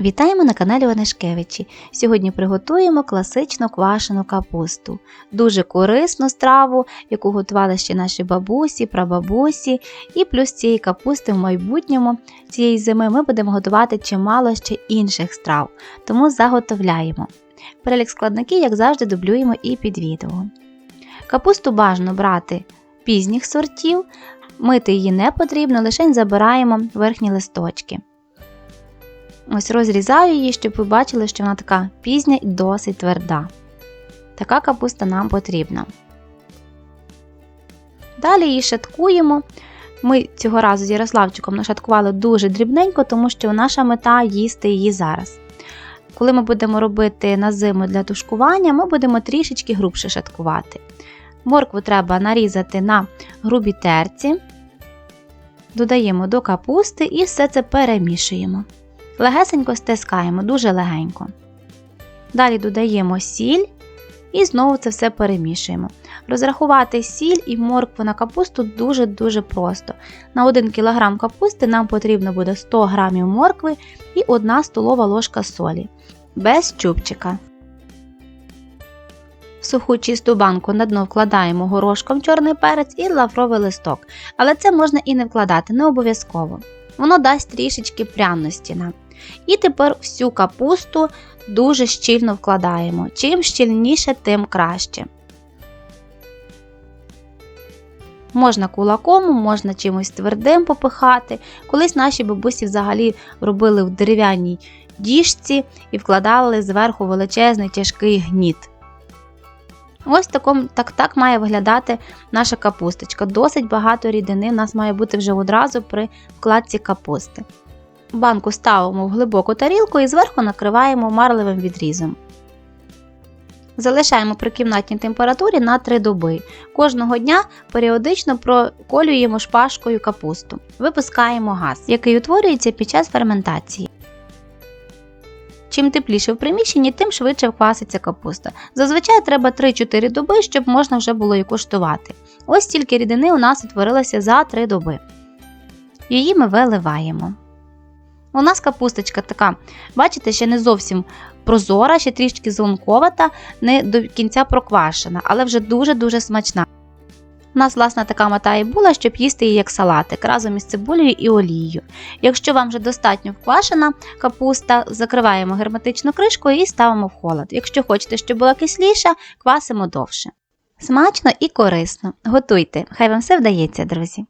Вітаємо на каналі Онешкевичі. Сьогодні приготуємо класичну квашену капусту. Дуже корисну страву, яку готували ще наші бабусі, прабабусі. І плюс цієї капусти в майбутньому цієї зими ми будемо готувати чимало ще інших страв, тому заготовляємо. Перелік складників, як завжди, дублюємо і під відео. Капусту бажано брати пізніх сортів, мити її не потрібно, лише забираємо верхні листочки. Ось розрізаю її, щоб ви бачили, що вона така пізня і досить тверда. Така капуста нам потрібна. Далі її шаткуємо. Ми цього разу з Ярославчиком нашаткували дуже дрібненько, тому що наша мета їсти її зараз. Коли ми будемо робити на зиму для тушкування, ми будемо трішечки грубше шаткувати. Моркву треба нарізати на грубій терці, додаємо до капусти і все це перемішуємо. Легесенько стискаємо, дуже легенько. Далі додаємо сіль і знову це все перемішуємо. Розрахувати сіль і моркву на капусту дуже-дуже просто. На 1 кг капусти нам потрібно буде 100 г моркви і 1 столова ложка солі. Без чубчика. В суху чисту банку на дно вкладаємо горошком чорний перець і лавровий листок. Але це можна і не вкладати, не обов'язково. Воно дасть трішечки пряності нам. І тепер всю капусту дуже щільно вкладаємо. Чим щільніше, тим краще. Можна кулаком, можна чимось твердим попихати. Колись наші бабусі взагалі робили в дерев'яній діжці і вкладали зверху величезний тяжкий гніт. Ось таком, так так має виглядати наша капусточка. Досить багато рідини в нас має бути вже одразу при вкладці капусти. Банку ставимо в глибоку тарілку і зверху накриваємо марливим відрізом. Залишаємо при кімнатній температурі на 3 доби. Кожного дня періодично проколюємо шпажкою капусту. Випускаємо газ, який утворюється під час ферментації. Чим тепліше в приміщенні, тим швидше вкваситься капуста. Зазвичай треба 3-4 доби, щоб можна вже було її куштувати. Ось стільки рідини у нас утворилося за 3 доби. Її ми виливаємо. У нас капусточка така, бачите, ще не зовсім прозора, ще трішки зеленковата, не до кінця проквашена, але вже дуже-дуже смачна. У нас, власне, така мета і була, щоб їсти її як салатик разом із цибулею і олією. Якщо вам вже достатньо вквашена капуста, закриваємо герметичну кришкою і ставимо в холод. Якщо хочете, щоб була кисліша, квасимо довше. Смачно і корисно. Готуйте, хай вам все вдається, друзі!